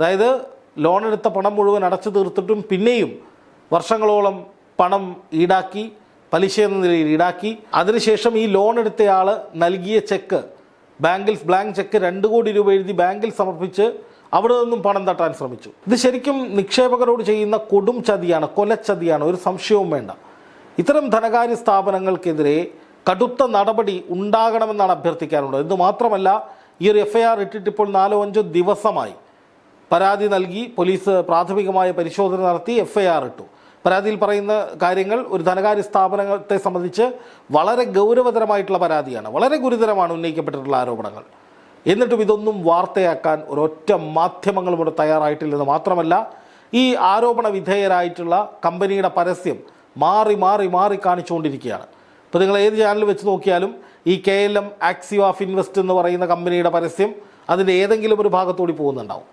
അതായത് ലോൺ എടുത്ത പണം മുഴുവൻ അടച്ചു തീർത്തിട്ടും പിന്നെയും വർഷങ്ങളോളം പണം ഈടാക്കി പലിശ എന്ന നിലയിൽ ഈടാക്കി. അതിനുശേഷം ഈ ലോൺ എടുത്തയാൾ നൽകിയ ചെക്ക് ബാങ്കിൽ ബ്ലാങ്ക് ചെക്ക് രണ്ട് കോടി രൂപ എഴുതി ബാങ്കിൽ സമർപ്പിച്ച് അവിടെ നിന്നും പണം തട്ടാൻ ശ്രമിച്ചു. ഇത് ശരിക്കും നിക്ഷേപകരോട് ചെയ്യുന്ന കൊടും ചതിയാണ് കൊലച്ചതിയാണ് ഒരു സംശയവും വേണ്ട. ഇത്തരം ധനകാര്യ സ്ഥാപനങ്ങൾക്കെതിരെ കടുത്ത നടപടി ഉണ്ടാകണമെന്നാണ് അഭ്യർത്ഥിക്കാനുള്ളത്. ഇത് മാത്രമല്ല ഈ ഒരു എഫ് ഐ ആർ ഇട്ടിട്ട് ഇപ്പോൾ നാലോ അഞ്ചോ ദിവസമായി. പരാതി നൽകി പോലീസ് പ്രാഥമികമായ പരിശോധന നടത്തി എഫ്ഐആർ ഇട്ടു. പരാതിയിൽ പറയുന്ന കാര്യങ്ങൾ ഒരു ധനകാര്യ സ്ഥാപനത്തെ സംബന്ധിച്ച് വളരെ ഗൗരവതരമായിട്ടുള്ള പരാതിയാണ്. വളരെ ഗുരുതരമാണ് ഉന്നയിക്കപ്പെട്ടിട്ടുള്ള ആരോപണങ്ങൾ. എന്നിട്ടും ഇതൊന്നും വാർത്തയാക്കാൻ ഒരൊറ്റ മാധ്യമങ്ങളും ഇവിടെ തയ്യാറായിട്ടില്ലെന്ന് മാത്രമല്ല ഈ ആരോപണ വിധേയരായിട്ടുള്ള കമ്പനിയുടെ പരസ്യം മാറി മാറി മാറി കാണിച്ചുകൊണ്ടിരിക്കുകയാണ്. ഇപ്പോൾ നിങ്ങൾ ഏത് ചാനൽ വെച്ച് നോക്കിയാലും ഈ K L M axis of invest എന്ന് പറയുന്ന കമ്പനിയുടെ പരസ്യം അതിന്റെ ഏതെങ്കിലും ഒരു ഭാഗത്തൂടി പോകുന്നുണ്ടാവും.